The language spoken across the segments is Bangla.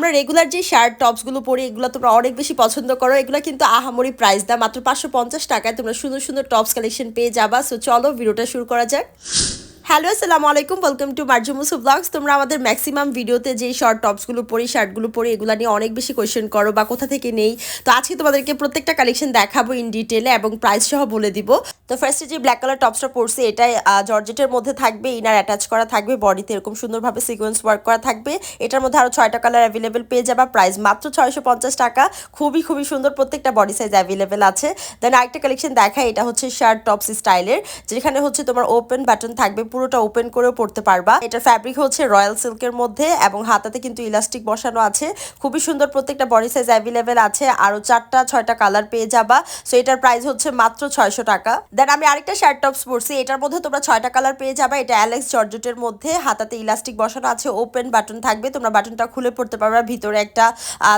আমরা রেগুলার যে শার্ট টপসগুলো পরি, এগুলো তোমরা অনেক বেশি পছন্দ করো। এগুলো কিন্তু আহামরি প্রাইস দাম মাত্র পাঁচশো পঞ্চাশ টাকায় তোমরা সুন্দর সুন্দর টপস কালেকশন পেয়ে যাবা। সো চলো ভিডিওটা শুরু করা যাক। হ্যালো, আসসালামু আলাইকুম। ওয়েলকাম টু মার্জুমুসু ব্লগস তোমরা আমাদের ম্যাক্সিমাম ভিডিওতে যেই শর্ট টপসগুলো পরি, শার্টগুলো পরি, এগুলো নিয়ে অনেক বেশি কোয়েশ্চেন করো বা কোথা থেকে নেই। তো আজকে তোমাদেরকে প্রত্যেকটা কালেকশন দেখাবো ইন ডিটেলে এবং প্রাইস সহ বলে দিব। তো ফার্স্টে যে ব্ল্যাক কালার টপসটা পরছি, এটাই জর্জেটের মধ্যে থাকবে ইনার অ্যাটাচ করা থাকবে বডিতে এরকম সুন্দরভাবে সিকোয়েন্স ওয়ার্ক করা থাকবে। এটার মধ্যে আরও ছয়টা কালার অ্যাভেলেবেল পেয়ে যাবা প্রাইস মাত্র ছয়শো পঞ্চাশ টাকা। খুবই খুবই সুন্দর প্রত্যেকটা বডি সাইজ অ্যাভেলেবেল আছে। দেন আরেকটা কালেকশন দেখায় এটা হচ্ছে শার্ট টপস স্টাইলের যেখানে হচ্ছে তোমার ওপেন বাটন থাকবে পুরোটা ওপেন করেও পড়তে পারবা। এটার ফ্যাব্রিক হচ্ছে রয়্যাল সিল্কের মধ্যে এবং হাতাতে কিন্তু ইলাস্টিক বসানো আছে। খুবই সুন্দর প্রত্যেকটা বডি সাইজ অ্যাভেলেবেল আছে। আরও চারটা, ছয়টা কালার পেয়ে যাবা। সো এটার প্রাইস হচ্ছে মাত্র ছয়শো টাকা। দেন আমি আরেকটা শার্ট টপস পরছি। এটার মধ্যে তোমরা ছয়টা কালার পেয়ে যাবা। এটা অ্যালেক্স জর্জেটের মধ্যে। হাতাতে ইলাস্টিক বসানো আছে। ওপেন বাটন থাকবে। তোমরা বাটনটা খুলে পড়তে পারবা। ভিতরে একটা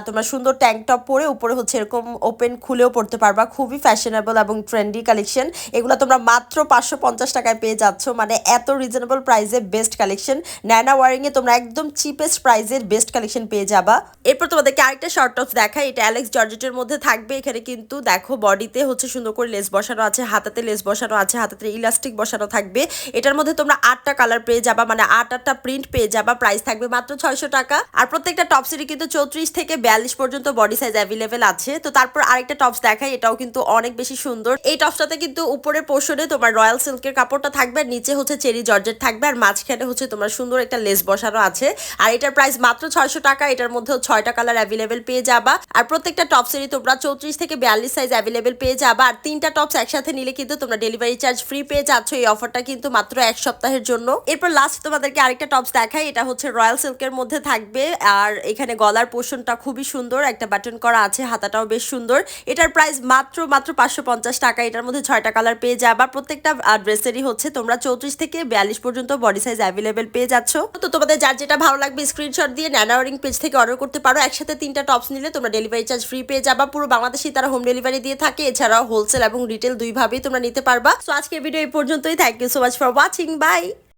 তোমরা সুন্দর ট্যাঙ্ক টপ পরে উপরে হচ্ছে এরকম ওপেন খুলেও পড়তে পারবা। খুবই ফ্যাশনেবল এবং ট্রেন্ডি কালেকশন এগুলো তোমরা মাত্র পাঁচশো পঞ্চাশ টাকায় পেয়ে যাচ্ছ। মানে এত রিজনেবল প্রাইসে বেস্ট কালেকশন ন্যানা ওয়ারিংয়ে তোমরা একদম চিপেস্ট প্রাইসের বেস্ট কালেকশন পেয়ে যাবা। এরপর তোমাদেরকে আরেকটা শর্ট টপস দেখাই, এটা অ্যালেক্স জর্জেটের মধ্যে থাকবে। এখানে কিন্তু দেখো বডিতে হচ্ছে সুন্দর করে লেস বসানো আছে, হাতাতে লেস বসানো আছে, হাতাতে ইলাস্টিক বসানো থাকবে। এটার মধ্যে তোমরা আটটা কালার পেয়ে যাবা মানে আট আটটা প্রিন্ট পেয়ে যাবা প্রাইস থাকবে মাত্র ছয়শো টাকা। আর প্রত্যেকটা টপসেরই কিন্তু চৌত্রিশ থেকে বিয়াল্লিশ পর্যন্ত বডি সাইজ অ্যাভেলেবেল আছে। তো তারপর আরেকটা টপস দেখাই, এটাও কিন্তু অনেক বেশি সুন্দর। এই টপসটাতে কিন্তু উপরের পোর্শনে তোমার রয়্যাল সিল্কের কাপড়টা থাকবে, আর নিচে হচ্ছে চেরি জর্জেট থাকবে, আর মাঝখানে হচ্ছে তোমার সুন্দর একটা লেস বসানো আছে। আর এটার প্রাইস মাত্র ছয়শো টাকা, এটার মধ্যেও ছয়টা কালার অ্যাভেলেবেল পেয়ে যাবা। আর প্রত্যেকটা টপসেরই তোমরা চৌত্রিশ থেকে বিয়াল্লিশ সাইজ অ্যাভেলেবেল পেয়ে যাবা। আর তিনটা টপস একসাথে নিলে কিন্তু তোমরা ডেলিভারি চার্জ ফ্রি পেয়ে যাচ্ছ। এই অফারটা কিন্তু মাত্র এক সপ্তাহের জন্য। এরপর লাস্ট তোমাদেরকে আরেকটা টপস দেখাই, এটা হচ্ছে রয়্যাল সিল্কের মধ্যে থাকবে। আর এখানে গলার পোর্শনটা খুবই সুন্দর, একটা বাটন করা আছে, হাতাটাও বেশ সুন্দর। এটার প্রাইস মাত্র মাত্র পাঁচশো পঞ্চাশ টাকা, এটার মধ্যে ছয়টা কালার পেয়ে যাবা। প্রত্যেকটা ড্রেসেরই হচ্ছে তোমরা চৌত্রিশ থেকে বিয়াল্লিশ পর্যন্ত বডি সাইজ অ্যাভেলেবেল পেয়ে যাচ্ছ। তো তোমাদের যার যেটা ভালো লাগবে স্ক্রিনশট দিয়ে ন্যানাওয়ারিং পেজ থেকে অর্ডার করতে পারো। একসাথে তিনটা টপস নিলে তোমরা ডেলিভারি চার্জ ফ্রি পেয়ে যাবা। পুরো বাংলাদেশে তারা হোম ডেলিভারি দিয়ে থাকে। এছাড়াও হোলসেল এবং রিটেল দুইভাবেই তোমরা নিতে পারবা। তো আজকে ভিডিও এই পর্যন্তই। Thank you so much for watching bye